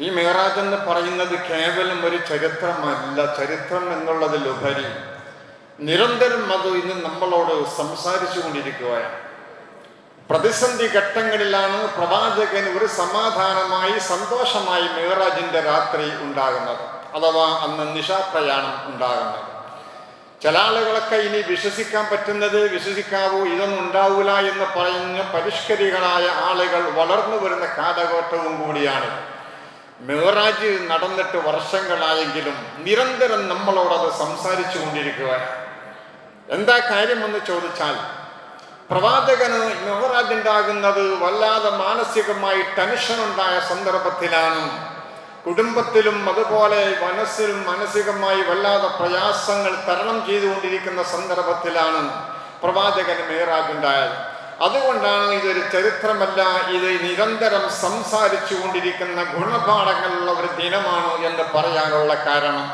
ഈ മേറാജ് എന്ന് പറയുന്നത് കേവലം ഒരു ചരിത്രമല്ല. ചരിത്രം എന്നുള്ളതിലുപരി നിരന്തരം അത് ഇന്ന് നമ്മളോട് സംസാരിച്ചു കൊണ്ടിരിക്കുകയാണ്. പ്രതിസന്ധി ഘട്ടങ്ങളിലാണ് പ്രവാചകൻ ഒരു സമാധാനമായി സന്തോഷമായി മേറാജിന്റെ രാത്രി ഉണ്ടാകുന്നത് അഥവാ അന്ന് നിശാപ്രയാണം ഉണ്ടാകുന്നത്. ചില ആളുകളൊക്കെ ഇനി വിശ്വസിക്കാൻ പറ്റുന്നത് വിശ്വസിക്കാവൂ ഇതൊന്നും ഉണ്ടാവൂല എന്ന് പറഞ്ഞ് പരിഷ്കരികളായ ആളുകൾ വളർന്നു വരുന്ന കാലഘട്ടവും കൂടിയാണ്. മേറാജ് നടന്നിട്ട് വർഷങ്ങളായെങ്കിലും നിരന്തരം നമ്മളോടത് സംസാരിച്ചു കൊണ്ടിരിക്കുകയാണ് എന്താ കാര്യമെന്ന് ചോദിച്ചാൽ പ്രവാചകന് മെഹറാജ് ഉണ്ടാകുന്നത് വല്ലാതെ മാനസികമായി ടെൻഷൻ ഉണ്ടായ സന്ദർഭത്തിലാണ്. കുടുംബത്തിലും അതുപോലെ മനസ്സിലും മാനസികമായി വല്ലാതെ പ്രയാസങ്ങൾ തരണം ചെയ്തുകൊണ്ടിരിക്കുന്ന സന്ദർഭത്തിലാണ് പ്രവാചകന് ഉണ്ടായത് അതുകൊണ്ടാണ് ഇതൊരു ചരിത്രമല്ല ഇത് നിരന്തരം സംസാരിച്ചു കൊണ്ടിരിക്കുന്ന ഗുണപാഠങ്ങളുള്ള ഒരു ദിനമാണ് എന്ന് പറയാനുള്ള കാരണം.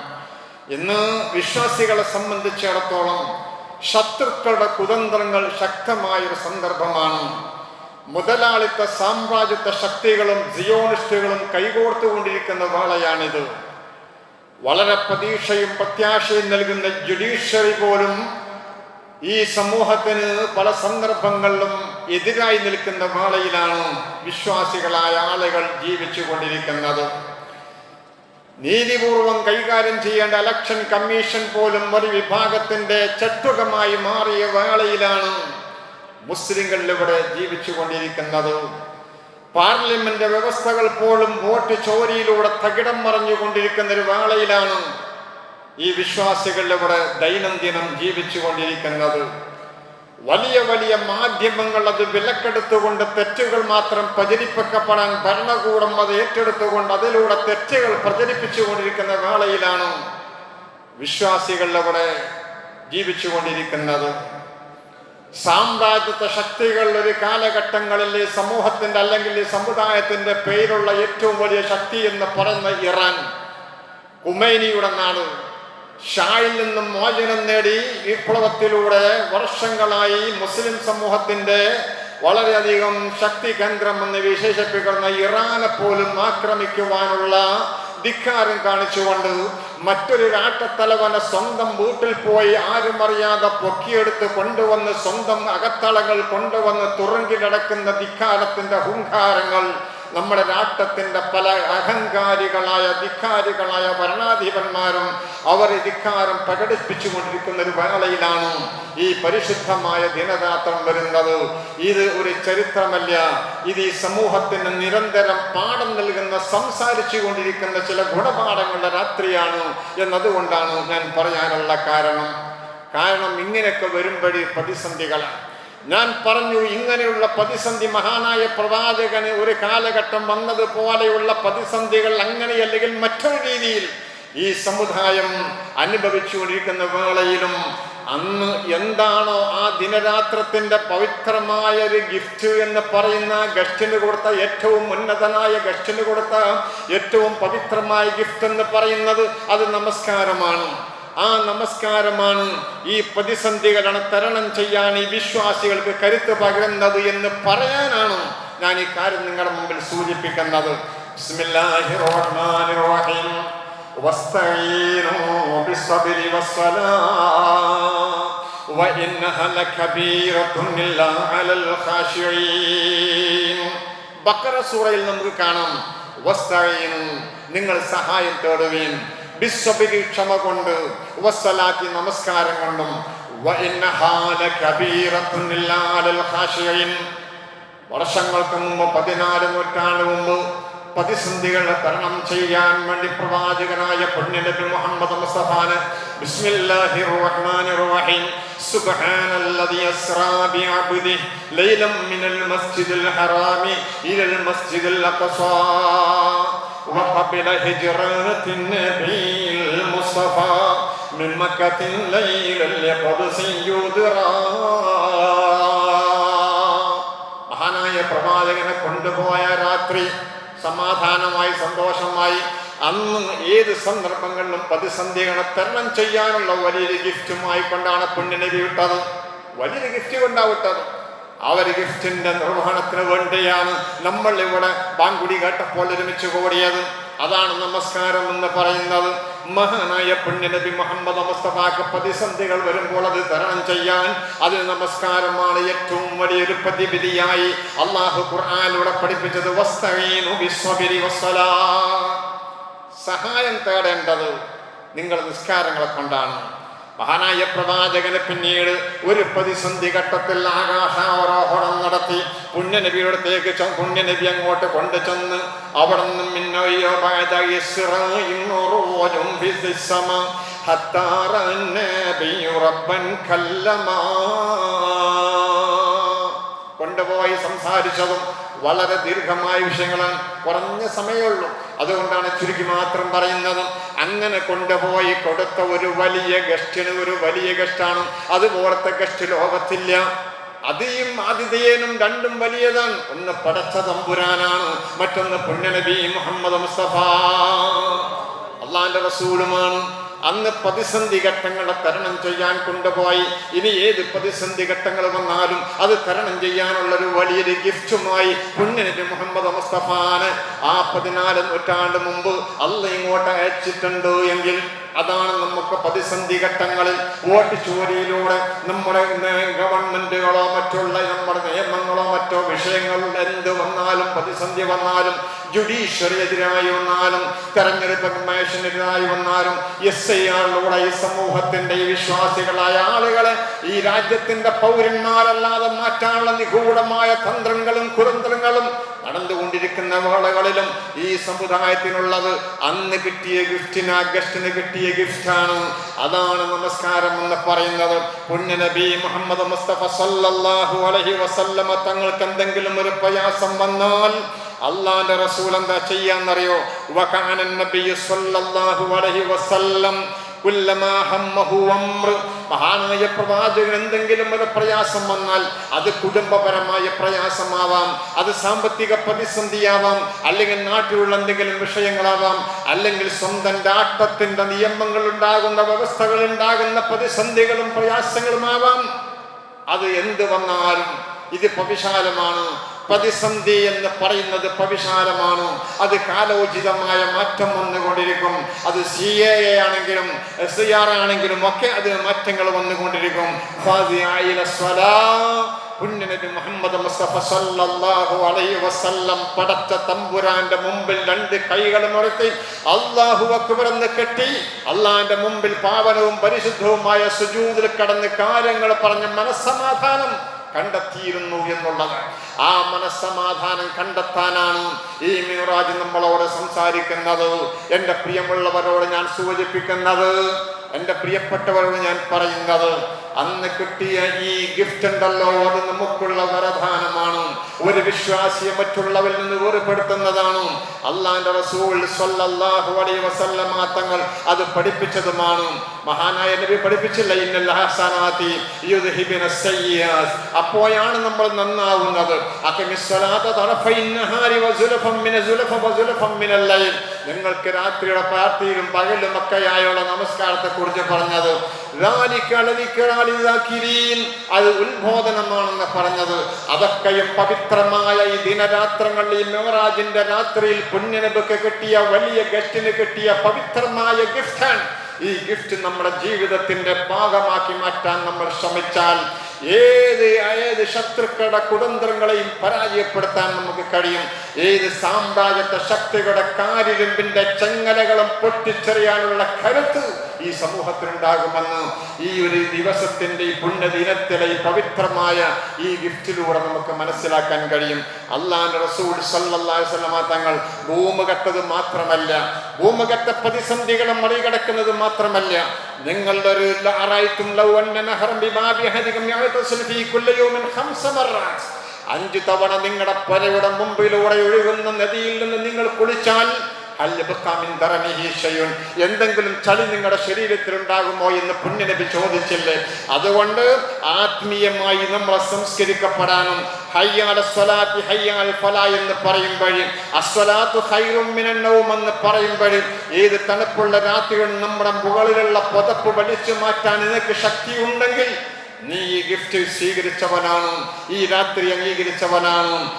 ഇന്ന് വിശ്വാസികളെ സംബന്ധിച്ചിടത്തോളം ശത്രുക്കളുടെ കുതന്ത്രങ്ങൾ ശക്തമായ ഒരു സന്ദർഭമാണ്. മുതലാളിത്ത സാമ്രാജ്യത്വ ശക്തികളും ജിയോണിസ്റ്റുകളും കൈകോർത്തുകൊണ്ടിരിക്കുന്ന വേളയാണിത്. വളരെ പ്രതീക്ഷയും പ്രത്യാശയും നൽകുന്ന ജുഡീഷ്യറി പോലും ഈ സമൂഹത്തിന് പല സന്ദർഭങ്ങളിലും എതിരായി നിൽക്കുന്ന വേളയിലാണ് വിശ്വാസികളായ ആളുകൾ ജീവിച്ചു കൊണ്ടിരിക്കുന്നത് നീതിപൂർവം കൈകാര്യം ചെയ്യേണ്ട ഇലക്ഷൻ കമ്മീഷൻ പോലും ഒരു വിഭാഗത്തിന്റെ ചട്ടുകമായി മാറിയ വേളയിലാണ് മുസ്ലിങ്ങൾ ഇവിടെ ജീവിച്ചു കൊണ്ടിരിക്കുന്നത് പാർലമെന്റ് വ്യവസ്ഥകൾ പോലും വോട്ട് ചോരിയിലൂടെ തകിടം മറിഞ്ഞുകൊണ്ടിരിക്കുന്ന ഒരു വേളയിലാണ് ഈ വിശ്വാസികളുടെ കൂടെ ദൈനംദിനം ജീവിച്ചു കൊണ്ടിരിക്കുന്നത് വലിയ വലിയ മാധ്യമങ്ങൾ അത് വിലക്കെടുത്തുകൊണ്ട് തെറ്റുകൾ മാത്രം പ്രചരിപ്പിക്കപ്പെടാൻ ഭരണകൂടം അത് ഏറ്റെടുത്തുകൊണ്ട് അതിലൂടെ തെറ്റുകൾ പ്രചരിപ്പിച്ചുകൊണ്ടിരിക്കുന്ന വേളയിലാണ് വിശ്വാസികളുടെ കൂടെ ജീവിച്ചു കൊണ്ടിരിക്കുന്നത് സാമ്രാജ്യത്വ ശക്തികൾ ഒരു കാലഘട്ടങ്ങളിൽ ഈ സമൂഹത്തിന്റെ അല്ലെങ്കിൽ ഈ സമുദായത്തിന്റെ പേരുള്ള ഏറ്റവും വലിയ ശക്തി എന്ന് പറയുന്ന ഇറാൻ കുമൈനിയുടെ നാട്. ഷായിൽ നിന്നും മോചനം നേടി വിപ്ലവത്തിലൂടെ വർഷങ്ങളായി മുസ്ലിം സമൂഹത്തിന്റെ വളരെയധികം ശക്തി കേന്ദ്രം എന്ന് വിശേഷിപ്പിക്കുന്ന ഇറാനെ പോലും ആക്രമിക്കുവാനുള്ള ധിക്കാരം കാണിച്ചുകൊണ്ട് മറ്റൊരു രാഷ്ട്രത്തലവനെ സ്വന്തം വീട്ടിൽ പോയി ആരും അറിയാതെ പൊക്കിയെടുത്ത് കൊണ്ടുവന്ന് സ്വന്തം അകത്തളങ്ങൾ കൊണ്ടുവന്ന് തുറങ്കിലടക്കുന്ന ധിക്കാരത്തിന്റെ ഹുങ്കാരങ്ങൾ നമ്മുടെ രാഷ്ട്രത്തിന്റെ പല അഹങ്കാരികളായ ധിക്കാരികളായ ഭരണാധിപന്മാരും അവർ ധിക്കാരം പ്രകടിപ്പിച്ചുകൊണ്ടിരിക്കുന്ന ഒരു വേളയിലാണ് ഈ പരിശുദ്ധമായ ദിനരാത്രം വരുന്നത്. ഇത് ഒരു ചരിത്രമല്ല. ഇത് ഈ സമൂഹത്തിന് നിരന്തരം പാഠം നൽകുന്ന സംസാരിച്ചു കൊണ്ടിരിക്കുന്ന ചില ഗുണപാഠങ്ങളുടെ രാത്രിയാണ് എന്നതുകൊണ്ടാണ് ഞാൻ പറയാനുള്ള കാരണം. കാരണം ഇങ്ങനെയൊക്കെ വരുമ്പോഴേ പ്രതിസന്ധികളാണ്. ഞാൻ പറഞ്ഞു ഇങ്ങനെയുള്ള പ്രതിസന്ധി മഹാനായ പ്രവാചകന് ഒരു കാലഘട്ടം വന്നതുപോലെയുള്ള പ്രതിസന്ധികൾ അങ്ങനെ അല്ലെങ്കിൽ മറ്റൊരു രീതിയിൽ ഈ സമുദായം അനുഭവിച്ചുകൊണ്ടിരിക്കുന്ന വേളയിലും അന്ന് എന്താണോ ആ ദിനരാത്രത്തിന്റെ പവിത്രമായ ഒരു ഗിഫ്റ്റ് എന്ന് പറയുന്ന ഗസ്റ്റിന് കൊടുത്ത ഏറ്റവും ഉന്നതനായ ഗസ്റ്റിന് കൊടുത്ത ഏറ്റവും പവിത്രമായ ഗിഫ്റ്റ് എന്ന് പറയുന്നത് അത് നമസ്കാരമാണ്. ആ നമസ്കാരമാണ് ഈ പ്രതിസന്ധികളാണ് തരണം ചെയ്യാൻ ഈ വിശ്വാസികൾക്ക് കരുത്ത് പകരുന്നത് എന്ന് പറയാനാണ് ഞാൻ ഈ കാര്യം നിങ്ങളുടെ മുമ്പിൽ സൂചിപ്പിക്കുന്നത്. ബക്കറ സൂറയിൽ നമുക്ക് കാണാം. നിങ്ങൾ സഹായം തേടുകയും ബിസ്സബിരി ക്ഷമ കൊണ്ട് വസ്സലാത്തി നമസ്കാരം കൊണ്ടും വർഷങ്ങൾക്ക് മുമ്പ് പതിനാല് നൂറ്റാണ്ട് മുമ്പ് പ്രതിസന്ധികളെ തരണം ചെയ്യാൻ വേണ്ടി പ്രവാചകനായ പുണ്യനബി മുഹമ്മദ് മുസ്തഫാന് ബിസ്മില്ലാഹിർ റഹ്മാനിർ റഹീം سبحان الذي أسرى بعبده ليلا മിനൽ المسجد ഹറാമി ഇലൽ المسجد അഖ്സാ. وقبل هجرة النبي المصطفى من مكة ليلا لقدس يدرى മഹാനായ പ്രവാചകനെ കൊണ്ടുപോയ രാത്രി സമാധാനമായി സന്തോഷമായി അന്ന് ഏത് സന്ദർഭങ്ങളിലും പ്രതിസന്ധികളെ തരണം ചെയ്യാനുള്ള വലിയൊരു ഗിഫ്റ്റുമായി കൊണ്ടാണ് പുണ്യനബി വിട്ടത് വലിയൊരു ഗിഫ്റ്റ് കൊണ്ടാണ് വിട്ടത് ആ ഒരു ഗിഫ്റ്റിന്റെ നിർവഹണത്തിന് വേണ്ടിയാണ് നമ്മൾ ഇവിടെ ബാങ്കുടി കേട്ടപ്പോൾ ഒരുമിച്ച് കൂടിയത്. അതാണ് നമസ്കാരം എന്ന് പറയുന്നത്. മഹാനായ പുണ്യനബി മുഹമ്മദ് മുസ്തഫാക്ക് പ്രതിസന്ധികൾ വരുമ്പോൾ അത് തരണം ചെയ്യാൻ അത് നമസ്കാരമാണ് ഏറ്റവും വലിയൊരു പ്രതിവിധിയായി അള്ളാഹു ഖുർആാനിലൂടെ പഠിപ്പിച്ചത്. സഹായം തേടേണ്ടത് നിങ്ങൾ നിസ്കാരങ്ങളെ കൊണ്ടാണ്. മഹാനായ പ്രവാചകന് പിന്നീട് ഒരു പ്രതിസന്ധി ഘട്ടത്തിൽ ആകാശാവരോഹണം നടത്തി. പുണ്യനബിയുടത്തേക്ക് പുണ്യനബി അങ്ങോട്ട് കൊണ്ടു ചെന്ന് അവിടെ നിന്നും കൊണ്ടുപോയി സംസാരിച്ചതും വളരെ ദീർഘമായ വിഷയങ്ങളാണ്. കുറഞ്ഞ സമയമുള്ളൂ. അതുകൊണ്ടാണ് ചുരുക്കി മാത്രം പറയുന്നത്. അങ്ങനെ കൊണ്ടുപോയി കൊടുത്ത ഒരു വലിയ ഗസ്റ്റിന് ഒരു വലിയ ഗസ്റ്റാണ് അതുപോലത്തെ ഗസ്റ്റ് ലോകത്തില്ല. അതിയും ആതിഥേയനും രണ്ടും വലിയതാണ്. ഒന്ന് പടച്ച തമ്പുരാനാണ് മറ്റൊന്ന് പുണ്യനബി മുഹമ്മദ് മുസ്തഫ. അള്ളാന്റെ റസൂലുമാണ്. അന്ന് പ്രതിസന്ധി ഘട്ടങ്ങളെ തരണം ചെയ്യാൻ കൊണ്ടുപോയി. ഇനി ഏത് പ്രതിസന്ധി ഘട്ടങ്ങൾ വന്നാലും അത് തരണം ചെയ്യാനുള്ള ഒരു വലിയൊരു ഗിഫ്റ്റുമായി പുണ്യനബി മുഹമ്മദ് മുസ്തഫാന് ആ പതിനാല് നൂറ്റാണ്ട് മുമ്പ് അല്ല ഇങ്ങോട്ട് അയച്ചിട്ടുണ്ട് എങ്കിൽ അതാണ് നമുക്ക് പ്രതിസന്ധി ഘട്ടങ്ങളിൽ വോട്ട് ചോരിയിലൂടെ നമ്മുടെ ഗവൺമെന്റുകളോ മറ്റുള്ള നമ്മുടെ നിയമങ്ങളോ മറ്റോ വിഷയങ്ങൾ എന്ത് വന്നാലും പ്രതിസന്ധി വന്നാലും ജുഡീഷ്യറി എതിരായി വന്നാലും തെരഞ്ഞെടുപ്പ് കമ്മീഷനെതിരായി വന്നാലും എസ് ഐ ആറിലൂടെ ഈ സമൂഹത്തിന്റെ ഈ വിശ്വാസികളായ ആളുകളെ ഈ രാജ്യത്തിന്റെ പൗരന്മാരല്ലാതെ മാറ്റാനുള്ള നിഗൂഢമായ തന്ത്രങ്ങളും കുതന്ത്രങ്ങളും നടന്നുകൊണ്ടിരിക്കുന്ന വേളകളിലും ഈ സമുദായത്തിനുള്ളത് അന്ന് കിട്ടിയ ഗിഫ്റ്റിന് ആഗസ്റ്റിന് കിട്ടിയ ഗിഫ്റ്റാണ് അതാണ് നമസ്കാരം എന്ന് പറയുന്നത്. പുണ്യനബി മുഹമ്മദ് മുസ്തഫ സല്ലല്ലാഹു അലൈഹി വസല്ലമ തങ്ങൾക്ക് എന്തെങ്കിലും ഒരു പ്രയാസം വന്നാൽ അള്ളാന്റെ റസൂൽ എന്താ ചെയ്യാന്നറിയോ? വകാനൻ നബി സല്ലല്ലാഹു അലൈഹി വസല്ലം കുല്ലമാ ഹമ്മഹു അംർ മഹാനായ പ്രവാചകൻ എന്തെങ്കിലും ഒരു പ്രയാസം വന്നാൽ അത് കുടുംബപരമായ പ്രയാസമാവാം അത് സാമ്പത്തിക പ്രതിസന്ധിയാവാം അല്ലെങ്കിൽ നാട്ടിലുള്ള എന്തെങ്കിലും വിഷയങ്ങളാവാം അല്ലെങ്കിൽ സ്വന്തം രാഷ്ട്രത്തിന്റെ നിയമങ്ങൾ ഉണ്ടാകുന്ന വ്യവസ്ഥകൾ ഉണ്ടാകുന്ന പ്രതിസന്ധികളും പ്രയാസങ്ങളുമാവാം. അത് എന്ത് വന്നാലും ഇത് പവിശാലമാണ്. പ്രതിസന്ധി എന്ന് പറയുന്നത് പവിശാലമാണ് അത് കാലോചിതമായ മാറ്റം വന്നുകൊണ്ടിരിക്കും. അത് സി എ എ ആണെങ്കിലും എസ് ആർ ആണെങ്കിലും ഒക്കെ അത് മാറ്റങ്ങൾ വന്നുകൊണ്ടിരിക്കും. പുണ്യനബി മുഹമ്മദ് മുസ്തഫ സല്ലല്ലാഹു അലൈഹി വസല്ലം പടച്ച തമ്പുരാന്റെ മുമ്പിൽ രണ്ട് കൈകൾ മുറത്തി അല്ലാഹു അക്ബർ എന്ന് കെട്ടി അള്ളാഹിന്റെ മുമ്പിൽ പാവനവും പരിശുദ്ധവുമായ സുജൂദിൽ കടന്ന് കാര്യങ്ങൾ പറഞ്ഞ മനസ്സമാധാനം. കണ്ടെത്തിയിരുന്നു എന്നുള്ളത്. ആ മനസ്സമാധാനം കണ്ടെത്താനാണ് ഈ മിറാജ് നമ്മളോട് സംസാരിക്കുന്നത്. എന്റെ പ്രിയമുള്ളവരോട് ഞാൻ സൂചിപ്പിക്കുന്നത് എന്റെ പ്രിയപ്പെട്ടവരോട് ഞാൻ പറയുന്നത് അന്ന് കിട്ടിയ ഈ ഗിഫ്റ്റ് ഉണ്ടല്ലോ അത് നമുക്കുള്ള വരദാനമാണ് ഒരു വിശ്വാസിയെ മറ്റുള്ളവരിൽ നിന്ന് വേർപെടുത്തുന്നതാണ് അള്ളാന്റെ റസൂൽ സ്വല്ലല്ലാഹു അലൈഹി വസല്ലമ തങ്ങൾ അത് പഠിപ്പിച്ചതുമാണ് മഹാനായ നബി പഠിപ്പിച്ചില്ല ഇന്നൽ ഹസനാതി യുദ്ഹിബിന സയ്യാസ് അപ്പോഴാണ് നമ്മൾ നന്നാവുന്നത് അഖിമിസ്സലാത്ത തറഫൈ നഹാരി വസുലഫം മിന സുലഫ വസുലഫം മിനൽ ലൈൽ നിങ്ങൾക്ക് രാത്രിയുടെ പ്രാർത്ഥിയിലും പകലും ഒക്കെയായുള്ള നമസ്കാരത്തെ കുറിച്ച് പറഞ്ഞത് ذَلِكَ لَذِكْرَى لِلذَّاكِرِينَ. അത് ഉത്ബോധനമാണെന്ന് പറഞ്ഞത് അതൊക്കെയും പവിത്രമായ ഈ ദിനരാത്രങ്ങളിൽ ഈ മെവറാജിന്റെ രാത്രിയിൽ പുണ്യനബുക്ക് കിട്ടിയ വലിയ ഗസ്റ്റിന് കിട്ടിയ പവിത്രമായ ഗിഫ്റ്റാണ് ഈ ഗിഫ്റ്റ് നമ്മുടെ ജീവിതത്തിന്റെ ഭാഗമാക്കി മാറ്റാൻ നമ്മൾ ശ്രമിച്ചാൽ ഏത് ഏത് ശത്രുക്കളുടെ കുതന്ത്രങ്ങളെയും പരാജയപ്പെടുത്താൻ നമുക്ക് കഴിയും. ഏത് സാമ്രാജ്യത്തെ ശക്തികളുടെ കാരിരുമ്പിന്റെ ചെങ്ങലകളും പൊട്ടിച്ചെറിയാനുള്ള കരുത്ത് ഈ സമൂഹത്തിനുണ്ടാകുമെന്ന് ഈ ഒരു ദിവസത്തിന്റെ ഈ പുണ്യദിനത്തിലെ ഈ പവിത്രമായ ഈ ഗിഫ്റ്റിലൂടെ നമുക്ക് മനസ്സിലാക്കാൻ കഴിയും. അള്ളാൻ റസൂൽ വസല്ലമ തങ്ങൾ ഭൂമുഖത്തത് മാത്രമല്ല ഭൂമുഖത്തെ പ്രതിസന്ധികളെ മറികടക്കുന്നത് മാത്രമല്ല നിങ്ങളുടെ ഒരു അഞ്ചു തവണ നിങ്ങളുടെ പരയുടെ മുമ്പിലൂടെ ഒഴുകുന്ന നദിയിൽ നിന്ന് നിങ്ങൾ കുളിച്ചാൽ എന്തെങ്കിലും ചളി നിങ്ങളുടെ ശരീരത്തിൽ ഉണ്ടാകുമോ എന്ന് പുണ്യനബി ചോദിച്ചില്ലേ? അതുകൊണ്ട് ആത്മീയമായി നമ്മൾ സംസ്കരിക്കപ്പെടാനും എന്ന് പറയുമ്പോഴും എന്ന് പറയുമ്പോഴും ഏത് തണുപ്പുള്ള രാത്രികൾ നമ്മുടെ മുകളിലുള്ള പുതപ്പ് വലിച്ചു മാറ്റാൻ നിനക്ക് ശക്തിയുണ്ടെങ്കിൽ നീ ഈ ഗിഫ്റ്റ് സ്വീകരിച്ചവനാണ്. ഈ രാത്രി അംഗീകരിച്ചവനാണ്.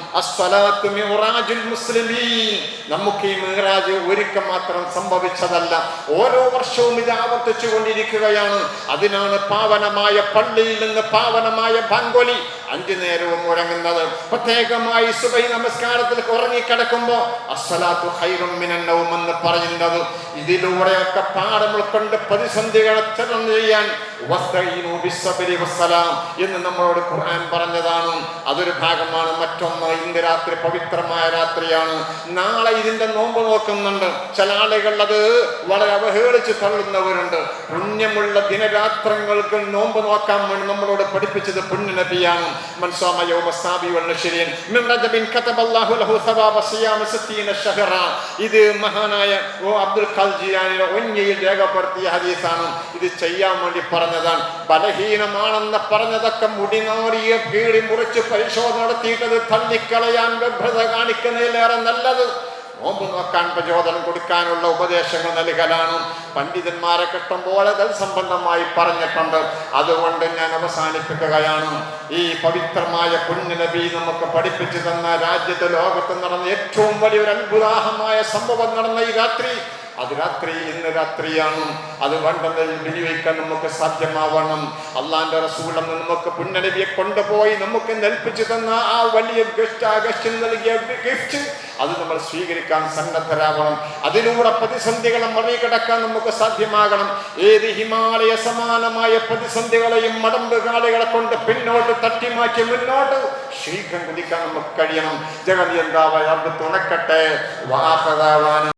മുസ്ലിമീൻ. നമുക്ക് ഈ മിഹ്റാജ് ഒരിക്കൽ മാത്രം സംഭവിച്ചതല്ല. ഓരോ വർഷവും ഇത് ആവർത്തിച്ചു കൊണ്ടിരിക്കുകയാണ് അതിനാണ് പാവനമായ പള്ളിയിൽ നിന്ന് പാവനമായ ബാങ്കൊലി അഞ്ചു നേരവും ഉറങ്ങുന്നത്. പ്രത്യേകമായി സുബൈ നമസ്കാരത്തിൽ ഉറങ്ങിക്കിടക്കുമ്പോ അസ്സലാത്തു ഖൈറും മിനൻ എന്ന് പറയുന്നത്. ഇതിലൂടെയൊക്കെ പാഠം ഉൾക്കൊണ്ട് പ്രതിസന്ധികളെ തരണം ചെയ്യാൻ എന്ന് നമ്മളോട് ഖുർആൻ പറഞ്ഞതാണ്. അതൊരു ഭാഗമാണ്. മറ്റൊന്ന് ഇന്ന് രാത്രി പവിത്രമായ രാത്രിയാണ്. നാളെ ഇതിന്റെ നോമ്പ് നോക്കുന്നുണ്ട്. ചില ആളുകൾ അത് വളരെ അവഹേളിച്ച് തള്ളുന്നവരുണ്ട്. പുണ്യമുള്ള ദിനരാത്രങ്ങൾക്ക് നോമ്പ് നോക്കാൻ വേണ്ടി നമ്മളോട് പഠിപ്പിച്ചത് പുണ്യ നബിയാണ് മനസ്സാമ യൗമ സാബി വൽ നശ്രിൻ മിൻ റജബിൻ കതബല്ലാഹു ലഹു സവാബ സിയാമ സിത്തീന ഷഹറ ഇത് മഹാനായ ഓ അബ്ദുൽ ഖാൽ ജിലാനിയുടെ ഒഞ്ഞയിൽ രേഖപ്പെടുത്തിയ ഹദീസാണ്. ഇത് ചെയ്യാൻ വേണ്ടി പറഞ്ഞതാണ്. ബലഹീനമാണെന്ന് പറഞ്ഞതൊക്കെ മുടിനാറിയ കീറി മുറിച്ച് പരിശോധന നടത്തിയിട്ടത് തള്ളിക്കളയാൻ വ്യഭ്രത കാണിക്കുന്നതിലേറെ നല്ലത്. നോമ്പ് നോക്കാൻ പ്രചോദനം കൊടുക്കാനുള്ള ഉപദേശങ്ങൾ നൽകലാണ്. പണ്ഡിതന്മാരെ കിട്ടും പോലെ തൽസംബന്ധമായി പറഞ്ഞിട്ടുണ്ട്. അതുകൊണ്ട് ഞാൻ അവസാനിപ്പിക്കുകയാണ്. ഈ പവിത്രമായ പുണ്യനബി നമുക്ക് പഠിപ്പിച്ചു തന്ന രാജ്യത്ത് ലോകത്ത് നടന്ന ഏറ്റവും വലിയൊരു അത്ഭുതാഹമായ സംഭവം നടന്ന ഈ രാത്രി. അത് രാത്രി ഇന്ന് രാത്രിയാണ്. അത് വേണ്ടത് വിനിയോഗിക്കാൻ നമുക്ക് സാധ്യമാവണം. അള്ളാന്റെ റസൂളം നമുക്ക് പുണ്യനബിയെ കൊണ്ടുപോയി നമുക്ക് നൽപ്പിച്ചു തന്ന ആ വലിയ ഗസ്റ്റ് ആകർഷം നൽകിയ ഗിഫ്റ്റ് അത് നമ്മൾ സ്വീകരിക്കാൻ സന്നദ്ധരാകണം അതിലൂടെ പ്രതിസന്ധികളെ മറികടക്കാൻ നമുക്ക് സാധ്യമാകണം. ഏത് ഹിമാലയ സമാനമായ പ്രതിസന്ധികളെയും മടമ്പുകാളികളെ കൊണ്ട് പിന്നോട്ട് തട്ടിമാറ്റി മുന്നോട്ട് ശീഘ്രം കുതിക്കാൻ നമുക്ക് കഴിയണം. ജഗതി എന്താവായ തുണക്കട്ടെ. വാഹതാവാനും